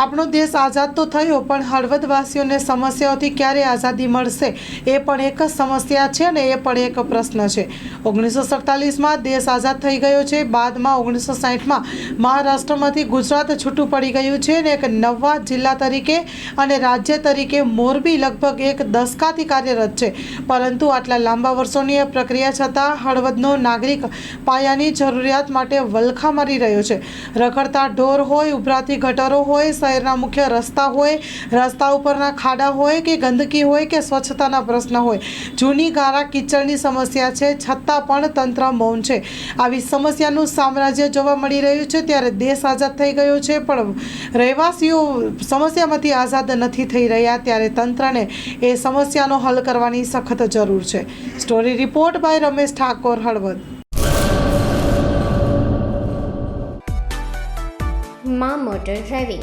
આપણો દેશ આઝાદ તો થયો, પણ હળવદવાસીઓને સમસ્યાઓથી ક્યારે આઝાદી મળશે? એ પણ એક સમસ્યા છે ને એ પણ એક પ્રશ્ન છે. ઓગણીસો સડતાલીસમાં દેશ આઝાદ થઈ ગયો છે. બાદમાં ઓગણીસો સાહીઠમાં મહારાષ્ટ્રમાંથી ગુજરાત છૂટું પડી ગયું છે ને એક નવા જિલ્લા તરીકે અને રાજ્ય તરીકે મોરબી લગભગ એક દસકાથી કાર્યરત છે. પરંતુ આટલા લાંબા વર્ષોની એ પ્રક્રિયા છતાં હળવદનો નાગરિક પાયાની જરૂરિયાત માટે વલખા મારી રહ્યો છે. રખડતા ઢોર હોય, ઉભરાતી ગટરો હોય શહેરના મુખ્ય રસ્તા હોય, રસ્તા ઉપરના ખાડા હોય કે ગંદકી હોય કે સ્વચ્છતાના પ્રશ્ન હોય. જૂની ગારા કિચડની સમસ્યા છે, છતાં પણ તંત્ર મૌન છે. આવી સમસ્યાનું સામ્રાજ્ય જોવા મળી રહ્યું છે, ત્યારે દેશ આઝાદ થઈ ગયો છે, પણ રહેવાસીઓ સમસ્યામાંથી આઝાદ નથી થઈ રહ્યા, ત્યારે તંત્રને એ સમસ્યાનો હલ કરવાની સખત જરૂર છે. Story report by Ramesh Thakor, Halvad. મા motor driving.